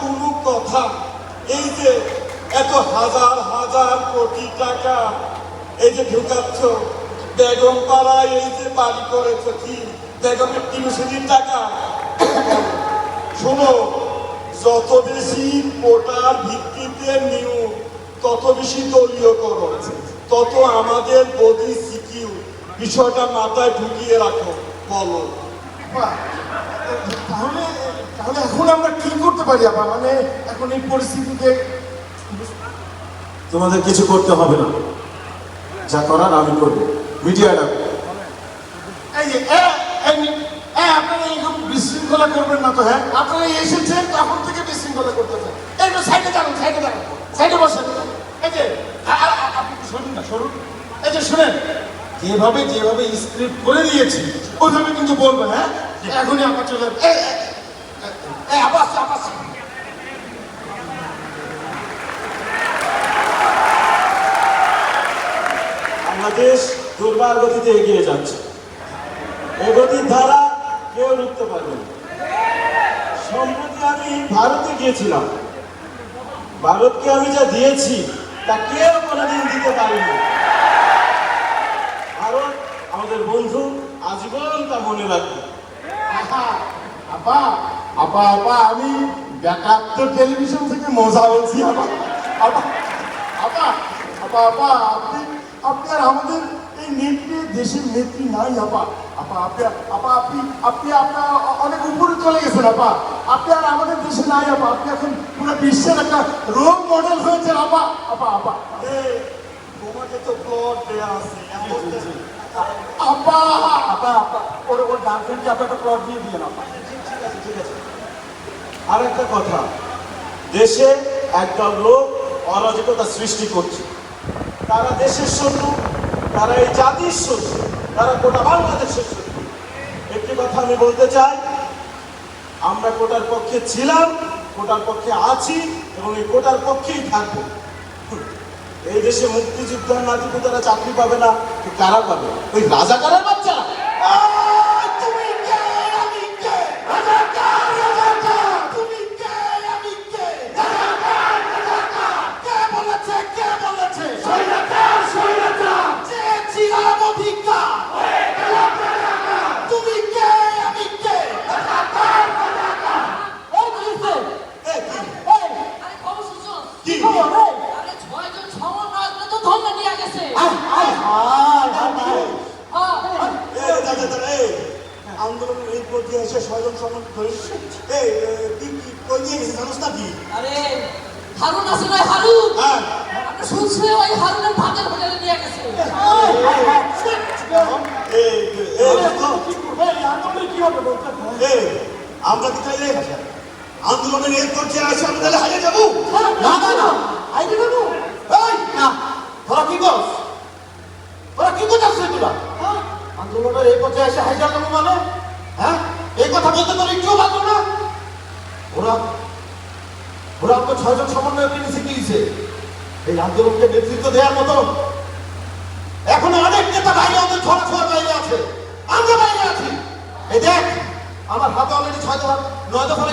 কোনো কথা। এই যে এত হাজার হাজার কোটি টাকা এই যে ঢুকাচ্ছ, বেগম পাড়ায় এই যে বাড়ি করেছ কি? বেগমের টিউশনির টাকা। শোনো, যত বেশি কোটার ভিত্তিতে নিউ, তত বেশি দলীয় করো। তত আমাদের বডি সিকিউ। বিষয়টা মাথায় ঢুকিয়ে রাখো, বলো। তাহলে তাহলে এখন আমরা কি করতে পারি আপা মানে এখন এই পরিস্থিতিতে তোমাদের কিছু করতে হবে না। যা করার আমি করব। মিডিয়া ডাকো। এই যে এ, আপনারা এরকম বিশৃঙ্খলা করবেন না তো হ্যাঁ? আপনারা এসেছেন তখন থেকে বিশৃঙ্খলা করতেছেন এই তো সাইডে দাঁড়ান সাইডে দাঁড়ান। সাইডে বসেন। এই যে আপনি একটু সরুন না সরুন। এই যে শুনেন। যেভাবে যেভাবে স্ক্রিপ্ট করে দিয়েছি ওইভাবে কিন্তু বলবেন হ্যাঁ? এখনই আমার চলে আবাস আবাস বাংলাদেশ দুর্বার গতিতে এগিয়ে যাচ্ছে। এ ধারা কেউ রুখতে পারবে না। সম্প্রতি আমি ভারতে গিয়েছিলাম। ভারতকে আমি যা দিয়েছি, তা কেউ কোনোদিন দিতে পারেনি। ভারত আমাদের বন্ধু, আজীবন তা মনে রাখবে। আপা আমি টেলিভিশন থেকে মজা বলছি আপা আপা আপা আপা আপা আপনি আপনি আর আমাদের এই নেত্রী দেশের নেত্রী নাই আপা আপা আপনি আপা আপনি আপনি আপনার অনেক উপরে চলে গেছেন আপা আপনি আর আমাদের দেশে নাই আপা আপনি এখন পুরো বিশ্বের একটা রোল মডেল আপা আপা আপা তোমাকে তো আপা আপা ওর ওর গার্লফ্রেন্ডকে আপনি একটা প্লট দিয়ে দিয়ে আপা ঠিক আছে ঠিক আছে আর একটা কথা, দেশে একদল লোক অরাজকতা সৃষ্টি করছে। তারা দেশের শত্রু, তারা এই জাতির শত্রু, তারা গোটা বাংলাদেশের শত্রু। একটি কথা আমি বলতে চাই, আমরা কোটার পক্ষে ছিলাম, কোটার পক্ষে আছি, এবং এই কোটার পক্ষেই থাকব। এই দেশে মুক্তিযুদ্ধের তারা চাকরি পাবে না কারা পাবে? ওই রাজা রাজাকারের বাচ্চারা। আন্দোলনের এই পর্যায়ে এসে ধরে এই এ, তুই কি কই দিয়ে গেছিস জানোস না কি? আরে হারুন আছে না হারুন? হ্যাঁ। শুনছে ওই হারুনের হোটেলে নিয়ে গেছে। আন্দোলন আমরা কি তাইলে আন্দোলনের এই পর্যায়ে আসে আমরা তাহলে হারিয়ে যাব? না না না আইডি দেবো এই না তোরা কি করছ তোরা কি করছিস তোরা হ্যাঁ? আন্দোলনের এই পথে এসে হাইজার দেবো মানে? হ্যাঁ? এই কথা বলতে তোর একটু ভালো না। ওরা ওরা আমাকে ছয়জন সমন্বয় তিনি শিখিয়েছে। এই আন্দোলনকে নেতৃত্ব দেওয়ার মতো। এখন অনেক নেতা বাইরে আমাদের ছড়া ছোঁয়ার বাইরে আছে। আমরা বাইরে আছি। এই দেখ, আমার হাতে অলরেডি ছয় দফা, নয় দফার